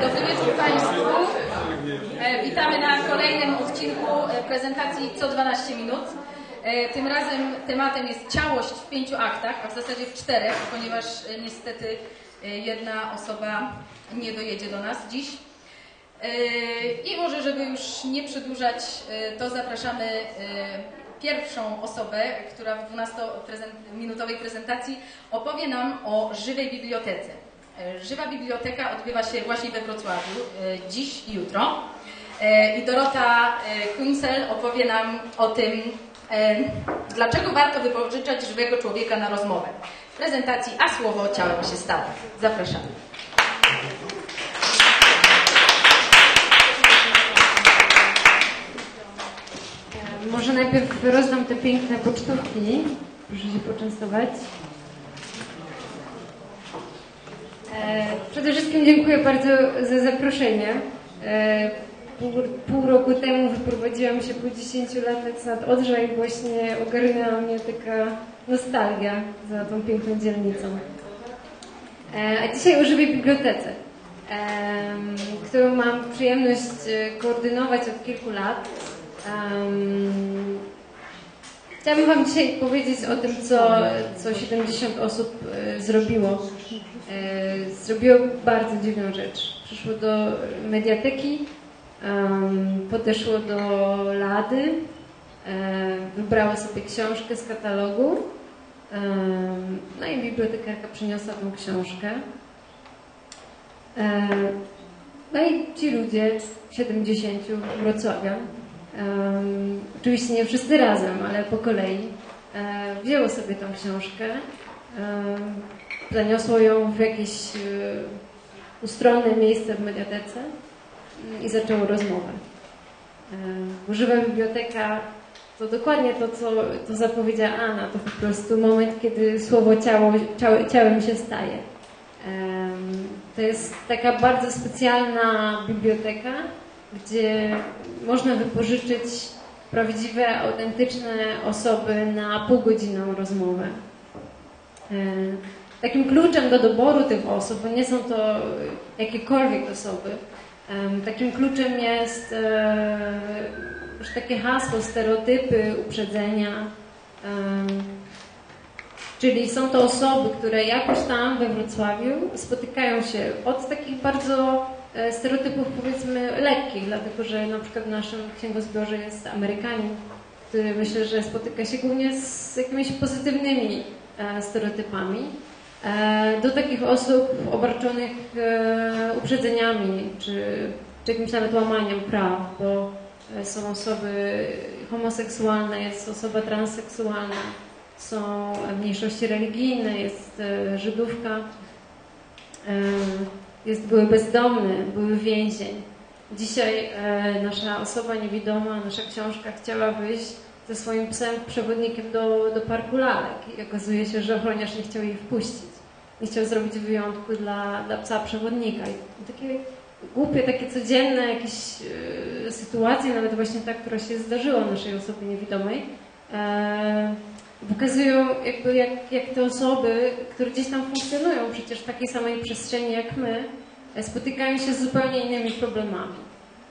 Dobry wieczór Państwu. E, Witamy na kolejnym odcinku e, prezentacji co 12 minut. E, Tym razem tematem jest ciałość w pięciu aktach, a w zasadzie w czterech, ponieważ niestety jedna osoba nie dojedzie do nas dziś. I może, żeby już nie przedłużać, to zapraszamy pierwszą osobę, która w 12-minutowej prezentacji opowie nam o żywej bibliotece. E, Żywa biblioteka odbywa się właśnie we Wrocławiu, e, dziś i jutro. E, I Dorota Kunsel opowie nam o tym, dlaczego warto wypożyczać żywego człowieka na rozmowę. W prezentacji A słowo ciałem się stało. Zapraszamy. Może najpierw rozdam te piękne pocztówki. Proszę się poczęstować. E, Przede wszystkim dziękuję bardzo za zaproszenie. E, Pół, pół roku temu wyprowadziłam się po 10 latach nad Odrza i właśnie ogarnęła mnie taka nostalgia za tą piękną dzielnicą. E, A dzisiaj o żywej bibliotece, którą mam przyjemność koordynować od kilku lat. Em, Chciałabym Wam dzisiaj powiedzieć o tym, co, co 70 osób e, zrobiło. E, Zrobiło bardzo dziwną rzecz. Przyszło do mediateki, em, podeszło do lady, e, wybrało sobie książkę z katalogu, em, no i bibliotekarka przyniosła tą książkę. E, No i ci ludzie, 70 wrocławian, em, oczywiście nie wszyscy razem, ale po kolei, e, wzięło sobie tą książkę, em, zaniosło ją w jakieś e, ustronne miejsce w mediatece mm, i zaczęło rozmowę. E, biblioteka to dokładnie to, co to zapowiedziała Anna, to po prostu moment, kiedy słowo ciało, ciało, ciałem się staje. To jest taka bardzo specjalna biblioteka, gdzie można wypożyczyć prawdziwe, autentyczne osoby na półgodzinną rozmowę. E, Takim kluczem do doboru tych osób, bo nie są to jakiekolwiek osoby, takim kluczem jest e, już takie hasło, stereotypy, uprzedzenia. Czyli są to osoby, które jakoś tam we Wrocławiu spotykają się od takich bardzo stereotypów powiedzmy lekkich, dlatego że na przykład w naszym księgozbiorze jest Amerykanin, który myślę, że spotyka się głównie z jakimiś pozytywnymi e, stereotypami, e, do takich osób obarczonych e, uprzedzeniami, czy, czy jakimś nawet łamaniem praw, bo e, są osoby homoseksualne, jest osoba transseksualna, są mniejszości religijne, jest e, Żydówka, e, jest, były bezdomny, były więzień. Dzisiaj e, nasza osoba niewidoma, nasza książka chciała wyjść ze swoim psem przewodnikiem do, do parku lalek i okazuje się, że ochroniarz nie chciał jej wpuścić. Nie chciał zrobić wyjątku dla, dla psa przewodnika. I takie głupie, takie codzienne jakieś e, sytuacje, nawet właśnie ta, która się zdarzyła naszej osobie niewidomej, e, pokazują jakby jak, jak te osoby, które gdzieś tam funkcjonują przecież w takiej samej przestrzeni jak my, e, spotykają się z zupełnie innymi problemami.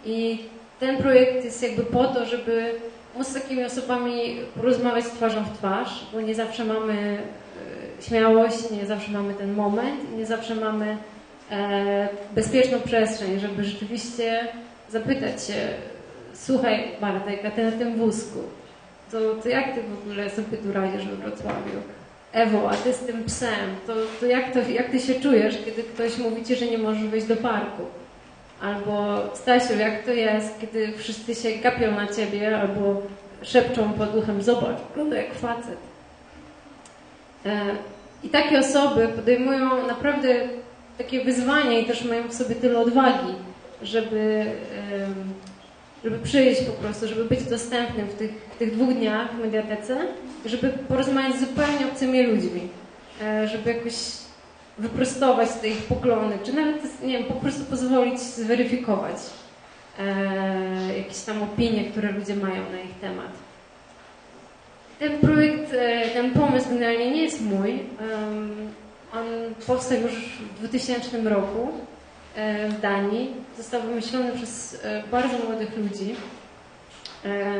I ten projekt jest jakby po to, żeby móc z takimi osobami porozmawiać twarzą w twarz, bo nie zawsze mamy e, śmiałość, nie zawsze mamy ten moment, nie zawsze mamy e, bezpieczną przestrzeń, żeby rzeczywiście zapytać się, słuchaj Bartek, a ty na tym wózku, to, to jak ty w ogóle sobie tu radzisz we Wrocławiu? Ewo, a ty z tym psem, to, to, jak, to jak ty się czujesz, kiedy ktoś mówi ci, że nie możesz wyjść do parku? Albo Stasiu, jak to jest, kiedy wszyscy się gapią na ciebie, albo szepczą pod uchem, zobacz, wygląda jak facet. E, I takie osoby podejmują naprawdę takie wyzwania i też mają w sobie tyle odwagi, żeby, żeby przyjść po prostu, żeby być dostępnym w tych, w tych dwóch dniach w mediatece, żeby porozmawiać z zupełnie obcymi ludźmi, e, żeby jakoś wyprostować te ich poglądy, czy nawet, nie wiem, po prostu pozwolić zweryfikować e, jakieś tam opinie, które ludzie mają na ich temat. Ten projekt, e, ten pomysł generalnie nie jest mój. On powstał już w 2000 roku w Danii. Został wymyślony przez e, bardzo młodych ludzi. E,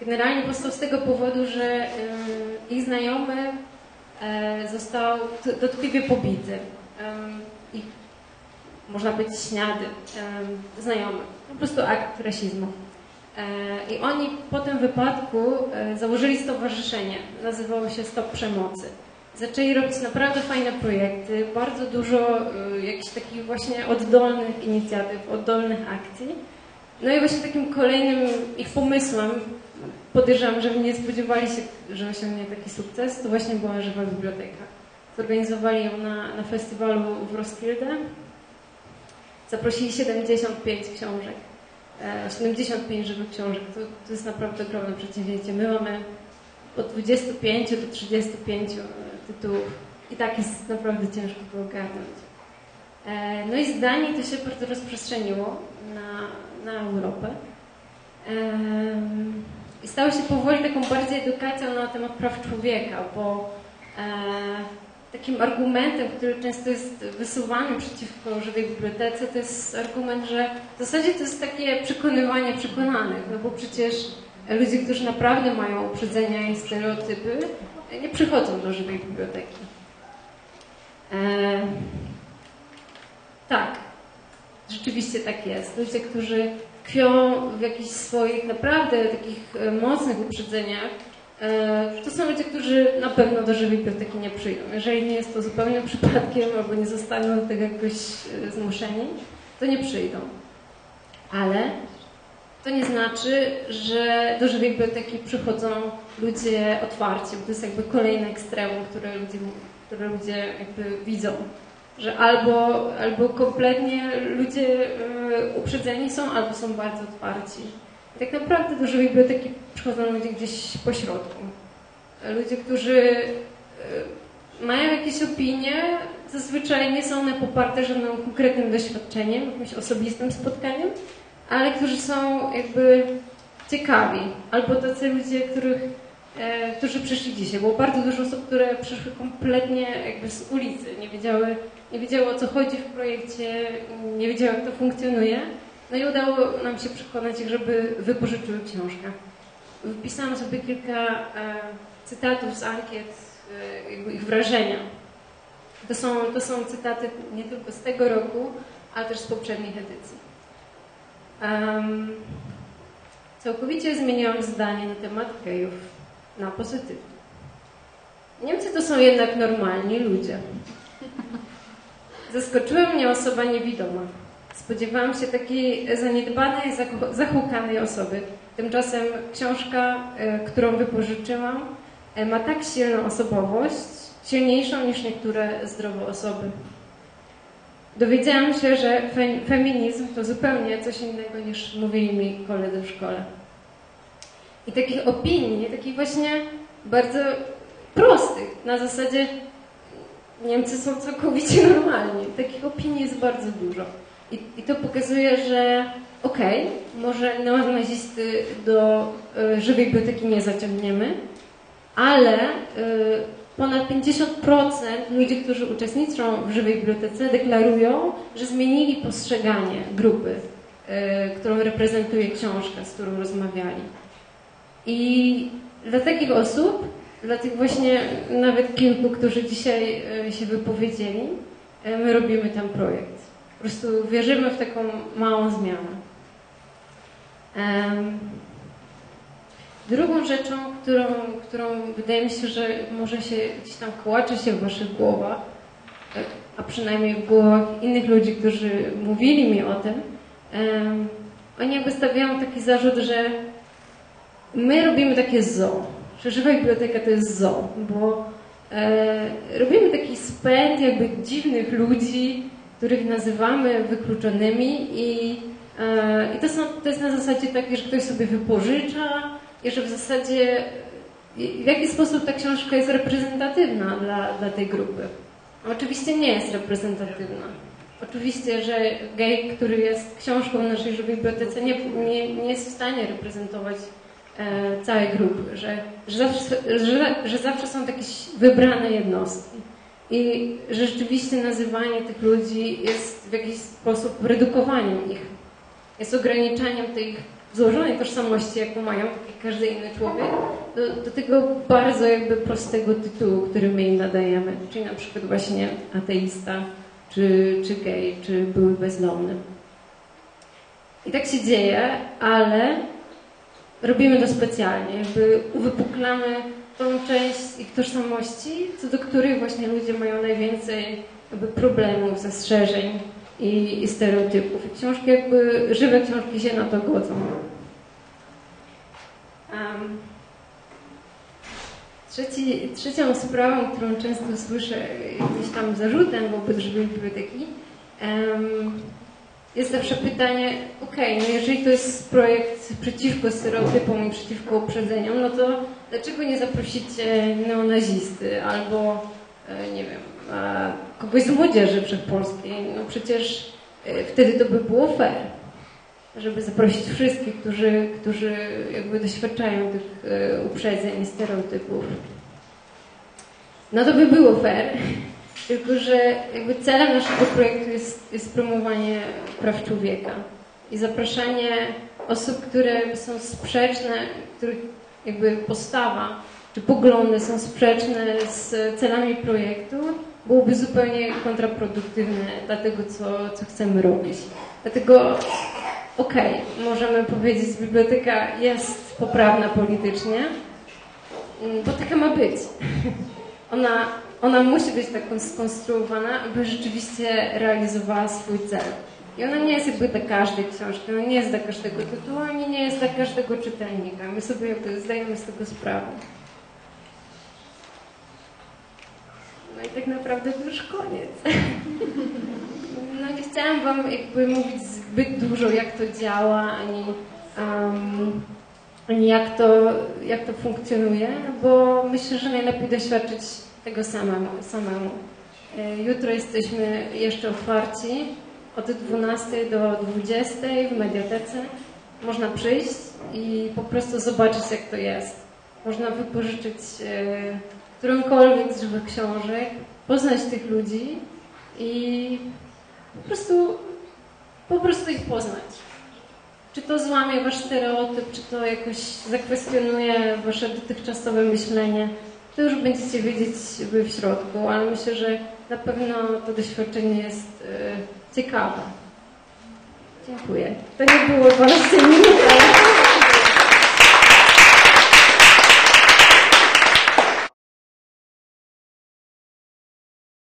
Generalnie powstał z tego powodu, że ich znajomy e, został dotkliwie pobity. Ich, można powiedzieć, śniady znajomy. Po prostu akt rasizmu. E, I oni po tym wypadku e, założyli stowarzyszenie. Nazywało się Stop Przemocy. Zaczęli robić naprawdę fajne projekty, bardzo dużo e, jakichś takich właśnie oddolnych inicjatyw, oddolnych akcji. No i właśnie takim kolejnym ich pomysłem, podejrzewam, że nie spodziewali się, że osiągnie taki sukces, to właśnie była Żywa Biblioteka. Zorganizowali ją na, na festiwalu w Roskilde. Zaprosili 75 książek. E, 75 żywych książek. To, to jest naprawdę ogromne przedsięwzięcie. My mamy od 25 do 35 e, tytułów. I tak jest naprawdę ciężko to ogarnąć. E, No i z Danii to się bardzo rozprzestrzeniło na, na Europę. Em, I stało się powoli taką bardziej edukacją na temat praw człowieka, bo e, takim argumentem, który często jest wysuwany przeciwko żywej bibliotece, to jest argument, że w zasadzie to jest takie przekonywanie przekonanych, no bo przecież ludzie, którzy naprawdę mają uprzedzenia i stereotypy, nie przychodzą do żywej biblioteki. E, tak, rzeczywiście tak jest. Ludzie, którzy tkwią w jakichś swoich naprawdę takich e, mocnych uprzedzeniach, e, to są ludzie, którzy na pewno do żywej biblioteki nie przyjdą. Jeżeli nie jest to zupełnym przypadkiem albo nie zostaną do tego jakoś e, zmuszeni, to nie przyjdą. Ale to nie znaczy, że do żywej biblioteki przychodzą ludzie otwarci, bo to jest jakby kolejne ekstremum, które ludzie, które ludzie jakby widzą. Że albo, albo kompletnie ludzie y, uprzedzeni są, albo są bardzo otwarci. Tak naprawdę do żywej biblioteki przychodzą ludzie gdzieś po środku. Ludzie, którzy y, mają jakieś opinie, zazwyczaj nie są one poparte żadnym konkretnym doświadczeniem, jakimś osobistym spotkaniem, ale którzy są jakby ciekawi, albo tacy ludzie, których, e, którzy przyszli dzisiaj. Było bardzo dużo osób, które przyszły kompletnie jakby z ulicy, nie wiedziały, nie wiedziały o co chodzi w projekcie, nie wiedziały jak to funkcjonuje. No i udało nam się przekonać ich, żeby wypożyczyły książkę. Wypisałam sobie kilka e, cytatów z ankiet, e, jakby ich wrażenia. To są, to są cytaty nie tylko z tego roku, ale też z poprzednich edycji. Um, całkowicie zmieniłam zdanie na temat gejów na pozytywne. Niemcy to są jednak normalni ludzie. Zaskoczyła mnie osoba niewidoma. Spodziewałam się takiej zaniedbanej, zachu- zahukanej osoby. Tymczasem książka, e, którą wypożyczyłam, e, ma tak silną osobowość, silniejszą niż niektóre zdrowe osoby. Dowiedziałam się, że fe- feminizm to zupełnie coś innego niż mówili mi koledzy w szkole. I takich opinii, takich właśnie bardzo prostych, na zasadzie Niemcy są całkowicie normalni. Takich opinii jest bardzo dużo. I, i to pokazuje, że okej, może neonazisty do y, żywej biblioteki nie zaciągniemy, ale y, ponad 50% ludzi, którzy uczestniczą w żywej bibliotece, deklarują, że zmienili postrzeganie grupy, y, którą reprezentuje książka, z którą rozmawiali. I dla takich osób, dla tych właśnie nawet kilku, którzy dzisiaj y, się wypowiedzieli, y, my robimy ten projekt. Po prostu wierzymy w taką małą zmianę. Em, Drugą rzeczą, którą, którą wydaje mi się, że może się gdzieś tam kołacze się w waszych głowach, a przynajmniej w głowach innych ludzi, którzy mówili mi o tym, em, oni jakby stawiają taki zarzut, że my robimy takie zoo, że żywa biblioteka to jest zoo, bo e, robimy taki spęd jakby dziwnych ludzi, których nazywamy wykluczonymi i, e, i to, są, to jest na zasadzie takie, że ktoś sobie wypożycza, i że w zasadzie w jaki sposób ta książka jest reprezentatywna dla, dla tej grupy. Oczywiście nie jest reprezentatywna. Oczywiście, że gej, który jest książką w naszej bibliotece, nie, nie, nie jest w stanie reprezentować e, całej grupy, że, że, zawsze, że, że zawsze są jakieś wybrane jednostki i że rzeczywiście nazywanie tych ludzi jest w jakiś sposób redukowaniem ich, jest ograniczaniem tej ich złożonej tożsamości, jaką mają, tak jak każdy inny człowiek, do, do tego bardzo jakby prostego tytułu, który my im nadajemy, czyli na przykład właśnie ateista, czy, czy gej, czy były bezdomny. I tak się dzieje, ale robimy to specjalnie, jakby uwypuklamy tą część ich tożsamości, co do których właśnie ludzie mają najwięcej jakby problemów, zastrzeżeń i, i stereotypów. I książki jakby, żywe książki się na to godzą. Um, trzeci, trzecią sprawą, którą często słyszę gdzieś tam zarzutem wobec żywej biblioteki, um, jest zawsze pytanie, okej, okay, no jeżeli to jest projekt przeciwko stereotypom i przeciwko uprzedzeniom, no to dlaczego nie zaprosicie neonazisty albo, nie wiem, kogoś z młodzieży wszechpolskiej? No przecież e, wtedy to by było fair, żeby zaprosić wszystkich, którzy, którzy jakby doświadczają tych e, uprzedzeń i stereotypów. No to by było fair, tylko, że jakby celem naszego projektu jest, jest promowanie praw człowieka i zapraszanie osób, które są sprzeczne, których jakby postawa czy poglądy są sprzeczne z celami projektu, byłoby zupełnie kontraproduktywne dla tego, co, co chcemy robić. Dlatego okej, okay, możemy powiedzieć, że biblioteka jest poprawna politycznie, bo taka ma być. Ona ona musi być tak skonstruowana, aby rzeczywiście realizowała swój cel. I ona nie jest jakby dla każdej książki, ona nie jest dla każdego tytułu, ani nie jest dla każdego czytelnika. My sobie jakby zdajemy z tego sprawę. No i tak naprawdę to już koniec. No nie chciałam Wam jakby mówić zbyt dużo, jak to działa, ani, um, ani jak, to, jak to funkcjonuje, bo myślę, że najlepiej doświadczyć tego samemu. samemu. E, jutro jesteśmy jeszcze otwarci od 12 do 20 w mediatece. Można przyjść i po prostu zobaczyć, jak to jest. Można wypożyczyć e, którąkolwiek z żywych książek, poznać tych ludzi i po prostu, po prostu ich poznać. Czy to złamie wasz stereotyp, czy to jakoś zakwestionuje wasze dotychczasowe myślenie to już będziecie wiedzieć wy w środku, ale myślę, że na pewno to doświadczenie jest e, ciekawe. Dziękuję. To nie było 12 minut, ale...